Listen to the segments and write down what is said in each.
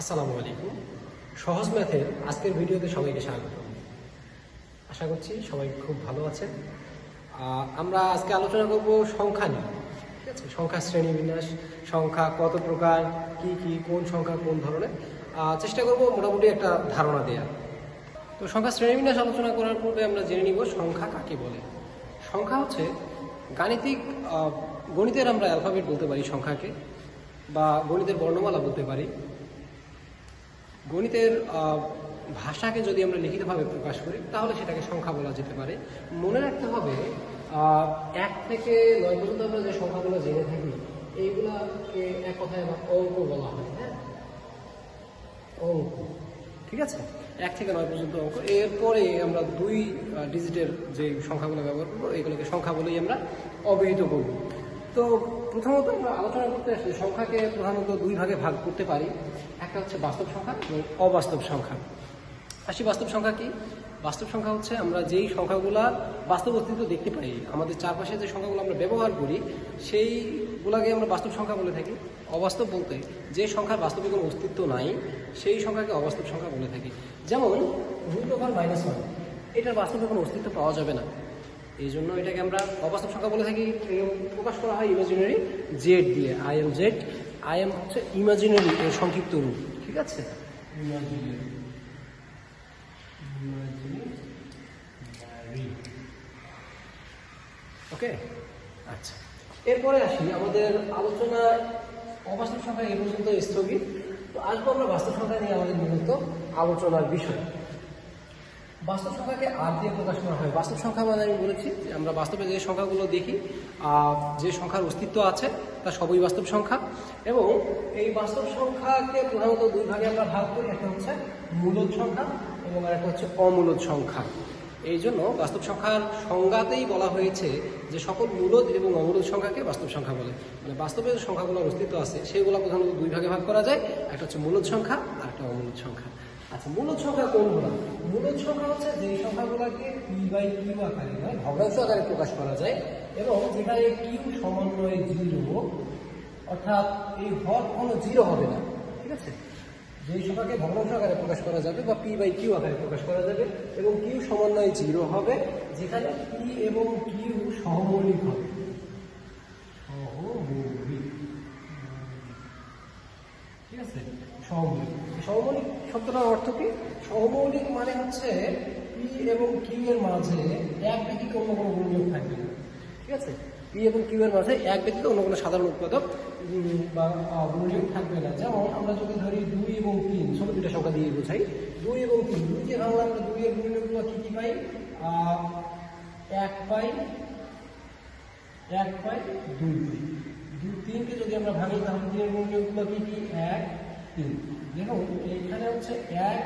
আসসালামু আলাইকুম। সহজ ম্যাথের আজকের ভিডিওতে সবাইকে স্বাগত। আশা করছি সবাই খুব ভালো আছেন। আমরা আজকে আলোচনা করব সংখ্যা নিয়ে, ঠিক আছে? সংখ্যা শ্রেণি বিন্যাস, সংখ্যা কত প্রকার, কি কি, কোন সংখ্যা, কোন ধরনের? চেষ্টা করব মোটামুটি একটা ধারণা দেওয়ার তো সংখ্যা শ্রেণীবিন্যাস আলোচনা করার পূর্বে আমরা জেনে নিব সংখ্যা কাকে বলে। সংখ্যা হচ্ছে গাণিতিক গণিতের আমরা অ্যালফাবেট বলতে পারি সংখ্যাকে, বা গণিতের বর্ণমালা বলতে পারি। গণিতের ভাষাকে যদি আমরা লিখিতভাবে প্রকাশ করি, তাহলে সেটাকে সংখ্যা বলা যেতে পারে। মনে রাখতে হবে এক থেকে নয় পর্যন্ত আমরা যে সংখ্যাগুলো জেনে থাকি, এইগুলাকে এক কথায় আমরা অঙ্ক বলা হয় হ্যাঁ? অঙ্ক, ঠিক আছে? এক থেকে নয় পর্যন্ত অঙ্ক। এরপরে আমরা দুই ডিজিটের যে সংখ্যাগুলো ব্যবহার করব, এগুলোকে সংখ্যা বলেই আমরা অবহিত করব। তো প্রথমত আমরা আলোচনা করতে আসলে সংখ্যাকে প্রধানত দুই ভাগে ভাগ করতে পারি। একটা হচ্ছে বাস্তব সংখ্যা এবং অবাস্তব সংখ্যা। আসি, বাস্তব সংখ্যা কি? বাস্তব সংখ্যা হচ্ছে আমরা যেই সংখ্যাগুলা বাস্তব অস্তিত্ব দেখতে পাই, আমাদের চারপাশে যে সংখ্যাগুলো আমরা ব্যবহার করি, সেইগুলাকে আমরা বাস্তব সংখ্যা বলে থাকি। অবাস্তব বলতে যে সংখ্যার বাস্তবে কোনো অস্তিত্ব নাই, সেই সংখ্যাকে অবাস্তব সংখ্যা বলে থাকি। যেমন রুট ওভার মাইনাস ওয়ান, এটার বাস্তবে কোনো অস্তিত্ব পাওয়া যাবে না। এই জন্য এটাকে আমরা অবাস্তব সংখ্যা বলে থাকি প্রকাশ করা হয় ইমাজিনারি জেড দিয়ে I M Z I M হচ্ছে ইমাজিনারি এর সংক্ষিপ্ত রূপ, ঠিক আছে? ওকে আচ্ছা। এরপরে আসি, আমাদের আলোচনা অবাস্তব সংখ্যা এ পর্যন্ত স্থগিত। তো আসব আমরা বাস্তব সংখ্যা নিয়ে আমাদের মূলত আলোচনার বিষয়। বাস্তব সংখ্যাকে আর দিয়ে প্রকাশ করা হয়। বাস্তব সংখ্যা মানে আমি বলেছি যে আমরা বাস্তবে যে সংখ্যাগুলো দেখি যে সংখ্যার অস্তিত্ব আছে, তা সবই বাস্তব সংখ্যা। এবং এই বাস্তব সংখ্যাকে প্রধানত দুই ভাগে আমরা ভাগ করি। একটা হচ্ছে মূলদ সংখ্যা এবং একটা হচ্ছে অমূলদ সংখ্যা। এই জন্য বাস্তব সংখ্যার সংজ্ঞাতেই বলা হয়েছে যে সকল মূলদ এবং অমূলদ সংখ্যাকে বাস্তব সংখ্যা বলে। মানে বাস্তবে যে সংখ্যাগুলোর অস্তিত্ব আছে, সেগুলো প্রধানত দুই ভাগে ভাগ করা যায়। একটা হচ্ছে মূলদ সংখ্যা আর একটা অমূলদ সংখ্যা। আচ্ছা মূলদ সংখ্যা কোনগুলো মূলদ সংখ্যা হচ্ছে যে সংখ্যাগুলোকে পি বাই কিউ আকারে নয় ভগ্নাংশ আকারে প্রকাশ করা যায় এবং যেখানে কিউ সমন্বয়ে জিরো অর্থাৎ এই হর কোনো জিরো হবে না, ঠিক আছে? যেই সংখ্যাকে ভগ্নাংশ আকারে প্রকাশ করা যাবে বা পি বাই কিউ আকারে প্রকাশ করা যাবে এবং কিউ সমন্বয়ে জিরো হবে, যেখানে পি এবং কিউ সহমৌলিক হবে। ঠিক আছে? সহমৌলিক সহমৌলিক শব্দটার অর্থ কি? সহমৌলিক মানে হচ্ছে পি এবং কিউ এর মাঝে এক ব্যতীত অন্য কোনো গুণযোগ থাকবে না। ঠিক আছে? পি এবং কিউ এর মাঝে এক ব্যতীত অন্য কোনো সাধারণ উৎপাদক বা গুণযোগ থাকবে না। যেমন আমরা যদি ধরি দুই এবং তিন, ছোট দুটা সংখ্যা দিয়ে বোঝাই। দুই এবং তিন, দুই যে ভাঙলে আমরা দুই এর গুণযোগগুলো কি কি পাই? এক পাই এক পাই দুই দুই। দুই তিনকে যদি আমরা ভাঙি, তাহলে দুই তিনের গুণযোগগুলো কি কি? এক, তিন। এইখানে হচ্ছে এক,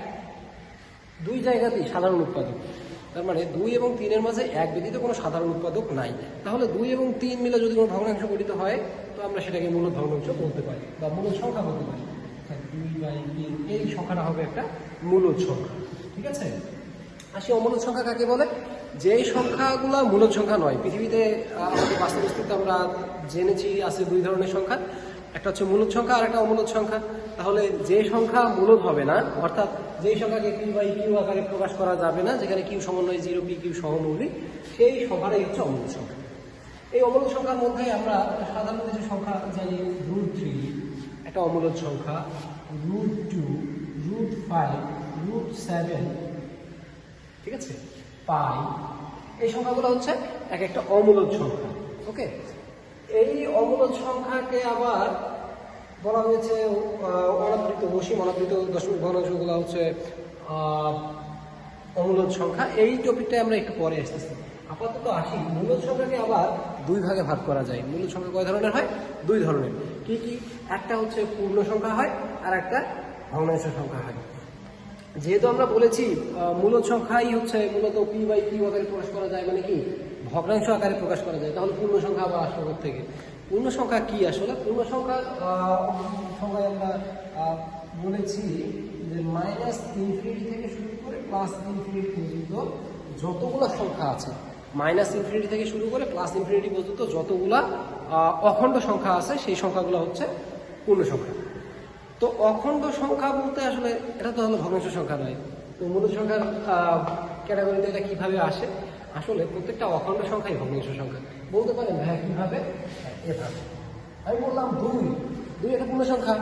দুই জায়গাতেই সাধারণ উৎপাদক। তার মানে দুই এবং তিনের মাঝে এক ব্যতীত কোনো সাধারণ উৎপাদক নাই। তাহলে দুই এবং তিন মিলে যদি কোনো ভগ্নাংশ গঠিত হয়, তো আমরা সেটাকে মূলত ভগ্নাংশ বলতে পারি, বা মূলত সংখ্যা বলতে পারি। দুই বাই তিন, এই সংখ্যাটা হবে একটা মূলত সংখ্যা, ঠিক আছে? আর আসি অমূলত সংখ্যা কাকে বলে? যে সংখ্যাগুলো মূলত সংখ্যা নয়, পৃথিবীতে আমাদের বাস্তব অস্তিত্ব আমরা জেনেছি, আছে দুই ধরনের সংখ্যা। একটা হচ্ছে মূলত সংখ্যা আর একটা অমূলত সংখ্যা। তাহলে যে সংখ্যা মূলত হবে না, অর্থাৎ যেই সংখ্যাকে কিউ বাই কিউ আকারে প্রকাশ করা যাবে না, যেখানে কিউ সমন্বয় জিরো পি কিউ সহমৌলিক সেই সংখ্যাটাই হচ্ছে অমূলত সংখ্যা। এই অমূলত সংখ্যার মধ্যে আমরা সাধারণত কিছু সংখ্যা জানি রুট থ্রি একটা অমূলত সংখ্যা root two root five root seven ঠিক আছে? পাই, এই সংখ্যাগুলো হচ্ছে এক একটা অমূলদ সংখ্যা ওকে এই অমূলদ সংখ্যাকে আবার বলা হয়েছে অনাবৃত অসীম অনাবৃত দশমিক ভগ্নাংশগুলো হচ্ছে অমূলদ সংখ্যা। এই টপিকটাই আমরা একটু পরে আসতেছি। আপাতত আসি। মূলদ সংখ্যাকে আবার দুই ভাগে ভাগ করা যায়। মূলদ সংখ্যা কয় ধরনের হয়? দুই ধরনের। কি কি? একটা হচ্ছে পূর্ণ সংখ্যা হয়, আর একটা ভগ্নাংশ সংখ্যা হয়। যেহেতু আমরা বলেছি মূলত সংখ্যাই হচ্ছে মূলত পি বাই কিউ আকারে প্রকাশ করা যায় মানে কি? ভগ্নাংশ আকারে প্রকাশ করা যায়। তাহলে পূর্ণ সংখ্যা আবার আসলো থেকে পূর্ণ সংখ্যা কি আসলে? পূর্ণ সংখ্যা সংখ্যায় আমরা বলেছি যে মাইনাস ইনফিনিটি থেকে শুরু করে প্লাস ইনফিনিটি পর্যন্ত যতগুলো সংখ্যা আছে মাইনাস ইনফিনিটি থেকে শুরু করে প্লাস ইনফিনিটি পর্যন্ত যতগুলা অখণ্ড সংখ্যা আছে, সেই সংখ্যাগুলো হচ্ছে পূর্ণ সংখ্যা তো অখণ্ড সংখ্যা বলতে আসলে এটা তো হলো ভগ্নাংশ সংখ্যা নয়। তো মূল সংখ্যার ক্যাটাগরিতে এটা কীভাবে আসে? আসলে প্রত্যেকটা অখণ্ড সংখ্যাই ভগ্নাংশ সংখ্যা। বলতে পারেন হ্যাঁ কীভাবে? এভাবে আমি বললাম দুই। দুই একটা পূর্ণ সংখ্যা।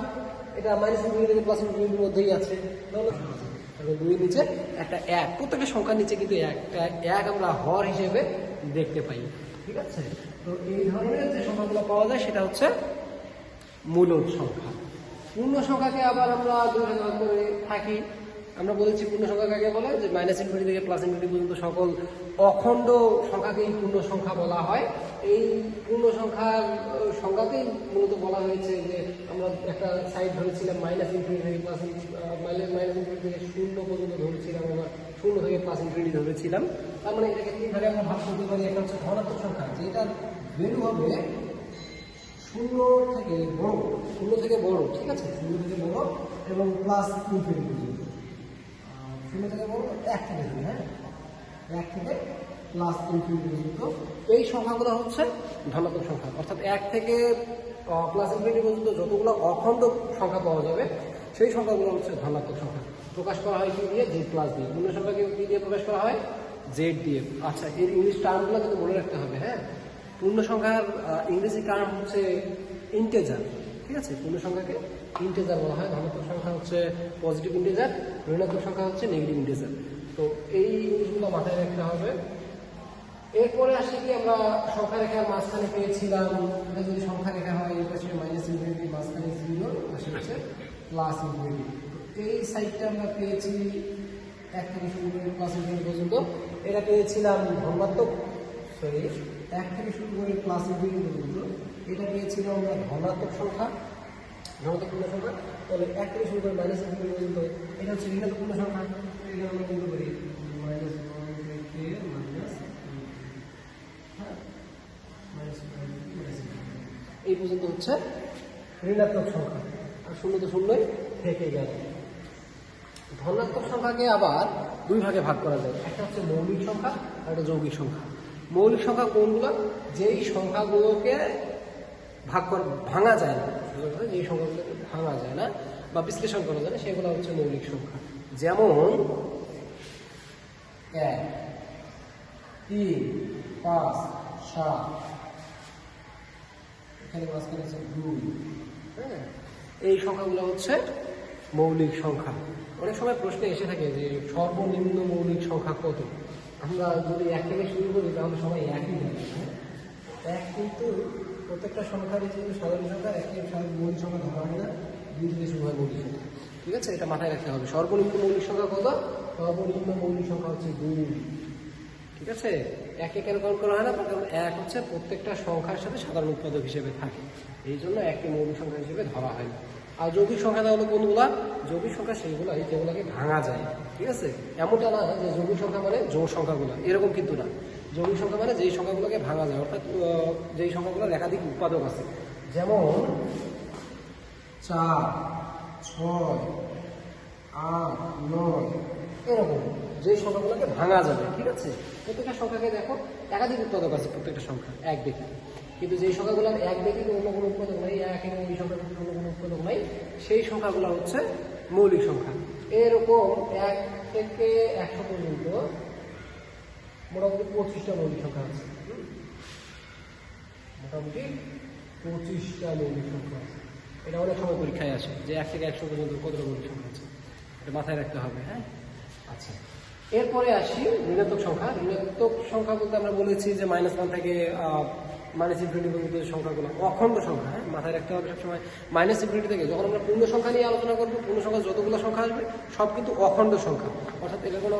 এটা মাইনাস ইনফিনিটি থেকে প্লাস ইনফিনিটির মধ্যেই আছে। তাহলে নিচে একটা এক। প্রত্যেকটা সংখ্যার নিচে কিন্তু একটা এক আমরা হর হিসেবে দেখতে পাই। ঠিক আছে? তো এই ধরনের যে সংখ্যাগুলো পাওয়া যায়, সেটা হচ্ছে মূলদ সংখ্যা। পূর্ণ সংখ্যাকে আবার আমরা দুই করে থাকি। আমরা বলেছি পূর্ণ সংখ্যা কাকে বলে? যে মাইনাস ইনফিনিটি থেকে প্লাস ইনফিনিটি পর্যন্ত সকল অখণ্ড সংখ্যাকেই পূর্ণ সংখ্যা বলা হয়। এই পূর্ণ সংখ্যার সংখ্যাতেই মূলত বলা হয়েছে যে আমরা একটা সাইড ধরেছিলাম মাইনাস ইনফিনিটি থেকে প্লাস মাইনাস ইনফিনিটি থেকে শূন্য পর্যন্ত ধরেছিলাম আমরা শূন্য থেকে প্লাস ইনফিনিটি ধরেছিলাম। তার মানে এটাকে তিন ভাগে আমরা ভাগ করতে পারি। একটা হচ্ছে ধনাত্মক সংখ্যা, যেটার ভ্যালু হবে শূন্য থেকে বড়, শূন্য থেকে বড়, ঠিক আছে? শূন্য থেকে বড় এবং প্লাস ইনফিনিটি এক থেকে হ্যাঁ? এক থেকে প্লাস ইনফিনিটি পর্যন্ত এই সংখ্যাগুলো হচ্ছে ধনাত্মক সংখ্যা। অর্থাৎ এক থেকে প্লাস ইনফিনিটি পর্যন্ত যতগুলো অখণ্ড সংখ্যা পাওয়া যাবে, সেই সংখ্যাগুলো হচ্ছে ধনাত্মক সংখ্যা। প্রকাশ করা হয় কি দিয়ে? জেড প্লাস দিয়ে। পূর্ণ সংখ্যাকে কি দিয়ে প্রকাশ করা হয়? জেড দিয়ে। আচ্ছা এর ইংলিশ টার্মগুলো কিন্তু মনে রাখতে হবে হ্যাঁ? পূর্ণ সংখ্যার ইংরেজি টার্ম হচ্ছে ইন্টেজার ঠিক আছে? পূর্ণ সংখ্যাকে ইন্টেজার বলা হয়। ধনাত্মক সংখ্যা হচ্ছে পজিটিভ ইন্টেজার ঋণাত্মক সংখ্যা হচ্ছে নেগেটিভ ইন্টেজার তো এই জিনিসগুলো মাথায় রাখতে হবে। এরপরে আসে কি আমরা সংখ্যা রেখার মাঝখানে পেয়েছিলাম। এটা যদি সংখ্যা রেখা হয় এই পাশে মাইনাস ইনফিনিটি মাঝখানে জিরো পাশে হচ্ছে প্লাস ইনফিনিটি এই সাইডটা আমরা পেয়েছি এক থেকে শুরু করে প্লাস ইনফিনিটি পর্যন্ত। এটা পেয়েছিলাম ধনাত্মক সরি এক থেকে শুরু করে প্লাস ইনফিনিটি পর্যন্ত। এটা পেয়েছিলাম আমরা ধনাত্মক সংখ্যা, ধনাত্মক পূর্ণ সংখ্যা, তাহলে এক থেকে শুরু করে মাইনাস ইনফিনিটি পর্যন্ত এটা হচ্ছে ঋণাত্মক পূর্ণ সংখ্যা। এটা আমরা বলতে পারি মাইনাস ওয়ান থেকে হ্যাঁ মাইনাস এই পর্যন্ত হচ্ছে ঋণাত্মক সংখ্যা। আর শূন্য তো শূন্যই থেকে গেল। ধনাত্মক সংখ্যাকে আবার দুই ভাগে ভাগ করা যায়। একটা হচ্ছে মৌলিক সংখ্যা আর একটা যৌগিক সংখ্যা। মৌলিক সংখ্যা কোনগুলো? যেই সংখ্যাগুলোকে ভাগ করা ভাঙা যায় না। সোজা কথা, যেই সংখ্যাগুলোকে ভাঙা যায় না বা বিশ্লেষণ করা যায় না সেগুলো হচ্ছে মৌলিক সংখ্যা। যেমন এক তিন পাঁচ সাত। এখানে মাঝখানে আছে দুই হ্যাঁ? এই সংখ্যাগুলো হচ্ছে মৌলিক সংখ্যা। অনেক সময় প্রশ্নে এসে থাকে যে সর্বনিম্ন মৌলিক সংখ্যা কত? আমরা যদি এক থেকে শুরু করি তাহলে সবাই একই হ্যাঁ? এক কিন্তু প্রত্যেকটা সংখ্যারই যেহেতু সাধারণ সংখ্যা একটি সাধারণ মৌলিক সংখ্যা ধরা হয় না দুই থেকে শুরু হয় মৌলিক সংখ্যা। ঠিক আছে? এটা মাথায় রাখতে হবে। সর্বনিম্ন মৌলিক সংখ্যা কত? সর্বনিম্ন মৌলিক সংখ্যা হচ্ছে দুই। ঠিক আছে? একে কেন কাউন্ট করা হয় না? কারণ এক হচ্ছে প্রত্যেকটা সংখ্যার সাথে সাধারণ উৎপাদক হিসেবে থাকে। এই জন্য একটি মৌলিক সংখ্যা হিসেবে ধরা হয়। না আর যৌগিক সংখ্যা তাহলে কোনগুলা? যৌগিক সংখ্যা সেইগুলাই যেগুলোকে ভাঙা যায়। ঠিক আছে? এমনটা না যে যৌগিক সংখ্যা মানে জোর সংখ্যাগুলো। এরকম কিন্তু না। যৌগিক সংখ্যা মানে যেই সংখ্যাগুলোকে ভাঙা যায়, অর্থাৎ যেই সংখ্যাগুলোর একাধিক উৎপাদক আছে। যেমন চার, ছয়, আট, নয়, এরকম যে সংখ্যাগুলোকে ভাঙা যাবে, ঠিক আছে? প্রত্যেকটা সংখ্যাকে দেখো, একাধিক উৎপাদক আছে প্রত্যেকটা সংখ্যা, এক দেখি। কিন্তু যেই সংখ্যাগুলো এক দেখি অন্য কোনো উৎপাদক নাই, এক এবং এই সংখ্যার অন্য কোনো উৎপাদক নাই, সেই সংখ্যাগুলো হচ্ছে মৌলিক সংখ্যা। এরকম এক থেকে একশো পর্যন্ত মোটামুটি পঁচিশটা মৌলিক সংখ্যা আছে। মোটামুটি পঁচিশটা মৌলিক সংখ্যা আছে। এটা অনেক সময় পরীক্ষায় আসে যে এক থেকে একশো পর্যন্ত কতটা মৌলিক সংখ্যা আছে। এটা মাথায় রাখতে হবে হ্যাঁ? আচ্ছা। এরপরে আসি ঋণাত্মক সংখ্যা। ঋণাত্মক সংখ্যা বলতে আমরা বলেছি যে মাইনাস ওয়ান থেকে মাইনাস ইনফিনিটি পর্যন্ত সংখ্যাগুলো, অখণ্ড সংখ্যা হ্যাঁ? মাথায় রাখতে হবে সবসময় মাইনাস ইনফিনিটি থেকে। যখন আমরা পূর্ণ সংখ্যা নিয়ে আলোচনা করব, পূর্ণ সংখ্যা যতগুলো সংখ্যা আসবে, সব কিন্তু অখণ্ড সংখ্যা। অর্থাৎ এটা কোনো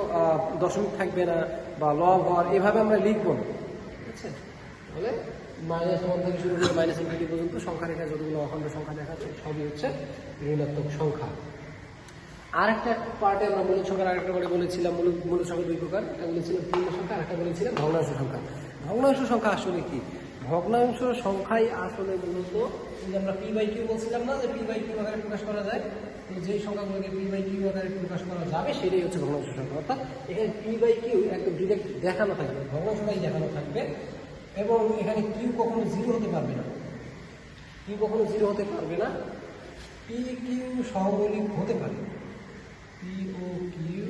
দশমিক থাকবে না বা লব হর এভাবে আমরা লিখব না। ঠিক আছে তাহলে মাইনাস ওয়ান থেকে শুরু করে মাইনাস ইনফিনিটি পর্যন্ত সংখ্যা রেখা, যতগুলো অখণ্ড সংখ্যা দেখাচ্ছে, সবই হচ্ছে ঋণাত্মক সংখ্যা। আর একটা পার্টে আমরা মূল সংখ্যার আরেকটা করে বলেছিলাম, মূল মূল সংখ্যা দুই প্রকার। একটা বলেছিলাম পূর্ণ সংখ্যা, আরেকটা বলেছিলাম ভগ্নাংশ সংখ্যা। ভগ্নাংশ সংখ্যা আসলে কি? ভগ্নাংশ সংখ্যাই আসলে মূলত যে আমরা পি বাই কিউ বলছিলাম না, যে পি বাই কিউ আকারে প্রকাশ করা যায়, তো যেই সংখ্যাগুলোকে পি বাই কিউ আকারে প্রকাশ করা যাবে, সেটাই হচ্ছে ভগ্নাংশ সংখ্যা। অর্থাৎ এখানে পি বাই কিউ একদম ডিরেক্ট দেখানো থাকবে, ভগ্নাংশটাই দেখানো থাকবে, এবং এখানে কিউ কখনো জিরো হতে পারবে না। কিউ কখনো জিরো হতে পারবে না। পি কিউ সহমৌলিক হতে পারে। পি ও কিউ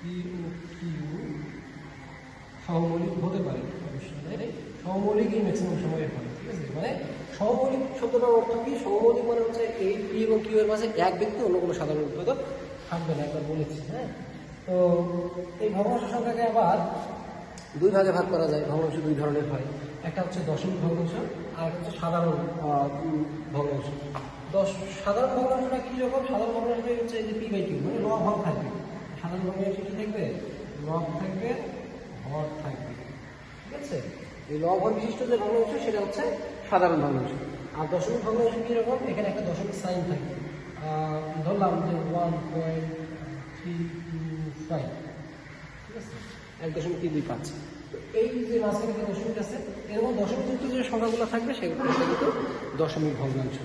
পি ও কিউ সহমৌলিক হতে পারে। অবশ্যই সহমৌলিকই ম্যাক্সিমাম সময় হয় ঠিক আছে? মানে সহমৌলিক শব্দটার অর্থ কি? সহমৌলিক মানে হচ্ছে এই পি এবং কিউ এর মাঝে এক ব্যক্তি অন্য কোনো সাধারণ উৎপাদক থাকবে না, একবার বলেছি হ্যাঁ? তো এই ভগ্নাংশ সংখ্যাকে আবার দুই ভাগে ভাগ করা যায় ভগ্নাংশ দুই ধরনের হয়। একটা হচ্ছে দশমিক ভগ্নাংশ আর একটা হচ্ছে সাধারণ ভগ্নাংশ দশ, সাধারণ ভগ্নাংশটা কি রকম? সাধারণ ভগ্নাংশটা হচ্ছে এই যে পি বাই কিউ মানে লব হর থাকবে। সাধারণ ভগ্নাংশ কি থাকবে লব থাকবে হর থাকবে। এই লব হর বিশিষ্ট যে ভগ্নাংশ সেটা হচ্ছে সাধারণ ভগ্নাংশ আর দশমিক ভগ্নাংশ কি রকম? এখানে একটা দশমিক সাইন থাকে। ধরলাম যে one point three two five ঠিক আছে? এক দশমিক তিন দুই পাঁচ। তো এই যে মাঝখানে যে দশমিক আছে এরকম দশমিক যুক্ত যে সংখ্যাগুলো থাকবে সেগুলো কিন্তু দশমিক ভগ্নাংশ।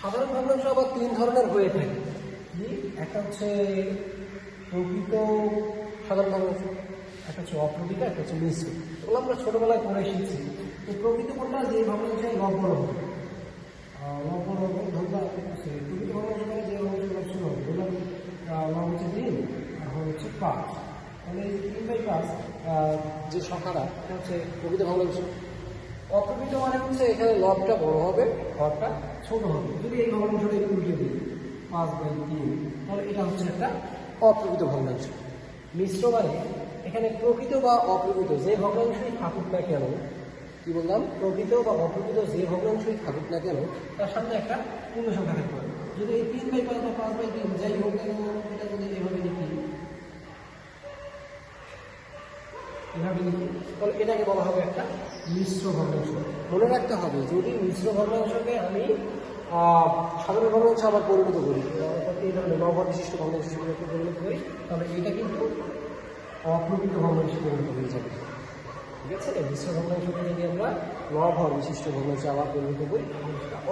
সাধারণ ভগ্নাংশ আবার তিন ধরনের হয়ে থাকে। একটা হচ্ছে প্রকৃত সাধারণ ভগ্নাংশ একটা হচ্ছে অপ্রকৃত একটা হচ্ছে মিশ্র। এগুলো আমরা ছোটবেলায় পড়ে এসেছি। তো প্রকৃত কোনটা যে লব্ধ হবে লব্ধ লব্ধ ধরবা প্রকৃত ভগ্নাংশ মানে যে লব্ধ হবে ধরলাম লব হচ্ছে তিন আর হচ্ছে পাঁচ। তাহলে এই তিন বাই পাঁচ যে সংখ্যাটা হচ্ছে প্রকৃত ভগ্নাংশ অপ্রকৃত মানে হচ্ছে এখানে লবটা বড় হবে হরটা ছোট হবে। যদি এই ভগ্নাংশটা একটু উল্টে দিই, পাঁচ বাই তিন, তাহলে এটা হচ্ছে একটা অপ্রকৃত ভগ্নাংশ মিশ্র মানে এখানে প্রকৃত বা অপ্রকৃত যে ভগ্নাংশই থাকুক না কেন, কি বললাম? প্রকৃত বা অপ্রকৃত যে ভগ্নাংশই থাকুক না কেন, তার সামনে একটা পূর্ণ সংখ্যা পারে যদি এই তিন বাই পাঁচ বা পাঁচ বাই তিন যাই হোক না কেন এটা যদি এভাবে লিখি। এভাবে লিখি। তাহলে এটাকে বলা হবে একটা মিশ্র ভগ্নাংশ। মনে রাখতে হবে, যদি মিশ্র ভগ্নাংশকে আমি সাধারণ ভগ্নাংশ আবার পরিণত করি এই ধরনের নবর বিশিষ্ট ভগ্নাংশ পরিণত করি, তাহলে এটা কিন্তু অপ্রকৃত ভগ্নাংশে পরিণত হয়ে যাবে ঠিক আছে? মিশ্র ভগ্নাংশকে যদি আমরা নভর বিশিষ্ট ভগ্নাংশে আবার পরিণত করি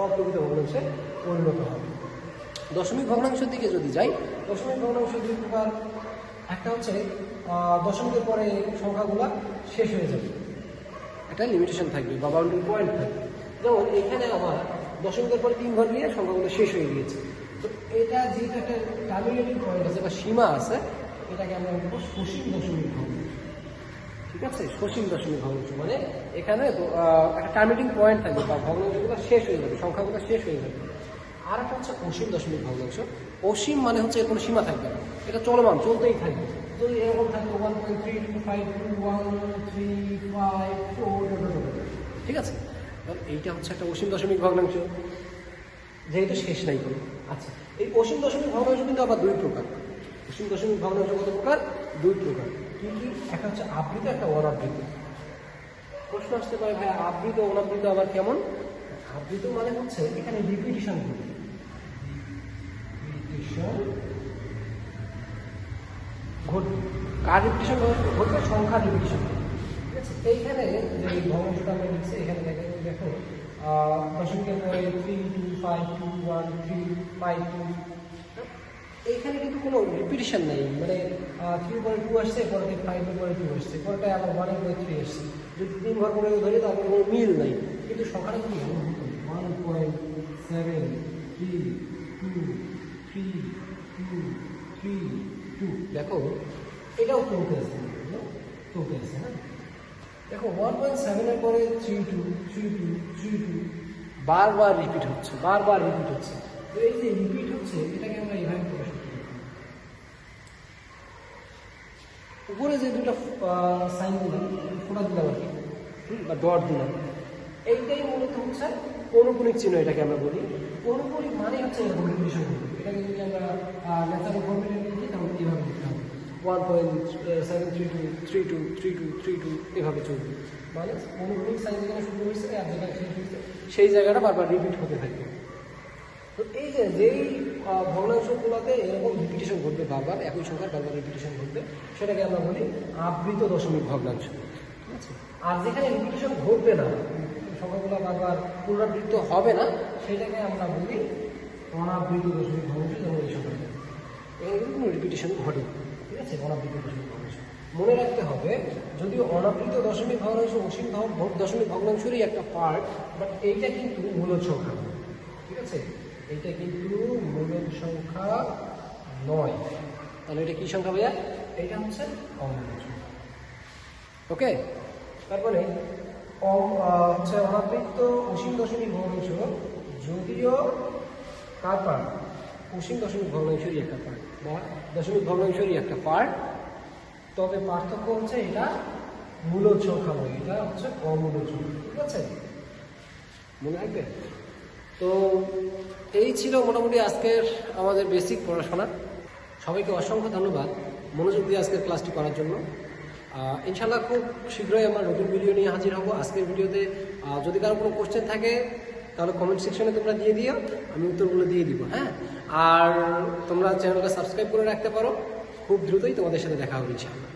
অপ্রকৃত ভগ্নাংশে পরিণত হবে। দশমিক ভগ্নাংশের দিকে যদি যাই, দশমিক ভগ্নাংশ দুই প্রকার। একটা হচ্ছে দশমিকের পরে সংখ্যাগুলো শেষ হয়ে যাবে। একটা লিমিটেশন থাকবে বা বাউন্ডারি পয়েন্ট থাকবে। যেমন এখানে আমার দশমিকের পরে তিন ঘর দিয়ে সংখ্যাগুলো শেষ হয়ে গিয়েছে। তো এটা যেহেতু একটা টার্মিনেটিং পয়েন্ট আছে বা সীমা আছে এটাকে আমরা বলব সসীম দশমিক ভগ্নাংশ ঠিক আছে? সসীম দশমিক ভগ্নাংশ মানে এখানে একটা টার্মিনেটিং পয়েন্ট থাকবে, বা ভগ্নাংশগুলো শেষ হয়ে যাবে, সংখ্যাগুলো শেষ হয়ে যাবে। আর একটা হচ্ছে অসীম দশমিক ভগ্নাংশ অসীম মানে হচ্ছে এর কোনো সীমা থাকবে না। এটা চলমান, চলতেই থাকবে। যদি এরকম থাকবে one point three two five two one three five four ঠিক আছে? এইটা হচ্ছে একটা অসীম দশমিক ভগ্নাংশ। যেহেতু শেষ নাই কোনো। আচ্ছা এই অসীম দশমিক ভগ্নাংশ কিন্তু আবার দুই প্রকার। অসীম দশমিক ভগ্নাংশ কত প্রকার দুই প্রকার। কি কি? একটা হচ্ছে আবৃত, একটা অনাবৃত। প্রশ্ন আসতে পারে, ভাই, আবৃত, অনাবৃত আবার কেমন? আবৃত মানে হচ্ছে এখানে রিপিটিশন ঘটবে। রিপিটিশন ঠিক আছে? এইখানে যে আমরা এখানে দেখো two five two one three five two এইখানে কিন্তু কোনো রিপিটিশন নেই। মানে থ্রি পরে টু আসছে পরে ফাইভের পরে টু আসছে। পরেটা আবার ওয়ানের পরে থ্রি আসছে। যদি তিন ঘর করে ধরি, তাহলে কোনো মিল নেই। কিন্তু সংখ্যাটা কিন্তু one point seven three two three two three two দেখো, এটাও চলতে আছে চলতে আছে হ্যাঁ? দেখো ওয়ান পয়েন্ট সেভেনের পরে three two three two three two বারবার রিপিট হচ্ছে, বারবার রিপিট হচ্ছে। এই যে রিপিট হচ্ছে এটাকে আমরা এইভাবে প্রকাশ করতে উপরে যে দুটো সাইন দিলাম ফোটা দিলাম আর কি বা ডট দিলাম। এইটাই মূলত হচ্ছে অনুকূলিক চিহ্ন এটাকে আমরা বলি। অনুকূলিক মানে হচ্ছে এরকম হবে এটাকে যদি আমরা ন্যাচারাল ফর্মেটে লিখি তাহলে কীভাবে লিখতে হবে? One point seven three two three two three two three two এভাবে চলবে। মানে অনুভূমিক সাইন যেখানে শুরু হয়েছে আর যেখানে শেষ হয়েছে সেই জায়গাটা বারবার রিপিট হতে থাকবে তো এই যে, যেই ভগ্নাংশগুলোতে এরকম রিপিটেশন ঘটবে বারবার, একই সংখ্যার বারবার রিপিটেশন ঘটবে, সেটাকে আমরা বলি আবৃত দশমিক ভগ্নাংশ। ঠিক আছে? আর যেখানে রিপিটেশন ঘটবে না, সংখ্যাগুলো বারবার পুনরাবৃত্ত হবে না, সেটাকে আমরা বলি অনাবৃত দশমিক ভগ্নাংশ যেমন এই সংখ্যাটা। এখানে কিন্তু কোনো রিপিটেশন ঘটে। ঠিক আছে? অনাবৃত দশমিক ভগ্নাংশ। মনে রাখতে হবে, যদিও অনাবৃত দশমিক ভগ্নাংশ অসীম দশমিক ভগ্নাংশেরই একটা পার্ট বাট এইটা কিন্তু মূলত সংখ্যা। ঠিক আছে? এটা কিন্তু মূলদ সংখ্যা নয়। তাহলে এটা কি সংখ্যা ভাইয়া? এটা হচ্ছে অমূলদ সংখ্যা। ওকে। তারপরে হচ্ছে অনাবৃত্ত অসীম দশমিক ভগ্নাংশ যদিও কার পার্ট অসীম দশমিক ভগ্নাংশেরই একটা পার্ট বা দশমিক ভগ্নাংশেরই একটা পার্ট তবে পার্থক্য হচ্ছে এটা মূলদ সংখ্যা নয় এটা হচ্ছে অমূলদ সংখ্যা ঠিক আছে? মনে রাখবে তো এই ছিল মোটামুটি আজকের আমাদের বেসিক পড়াশোনা। সবাইকে অসংখ্য ধন্যবাদ মনোযোগ দিয়ে আজকের ক্লাসটি করার জন্য। ইনশাল্লাহ খুব শীঘ্রই আমার নতুন ভিডিও নিয়ে হাজির হব। আজকের ভিডিওতে যদি কারও কোনো কোশ্চেন থাকে, তাহলে কমেন্ট সেকশনে তোমরা দিয়ে দিও, আমি উত্তরগুলো দিয়ে দিব হ্যাঁ? আর তোমরা চ্যানেলটা সাবস্ক্রাইব করে রাখতে পারো। খুব দ্রুতই তোমাদের সাথে দেখা হবে ইনশাল্লাহ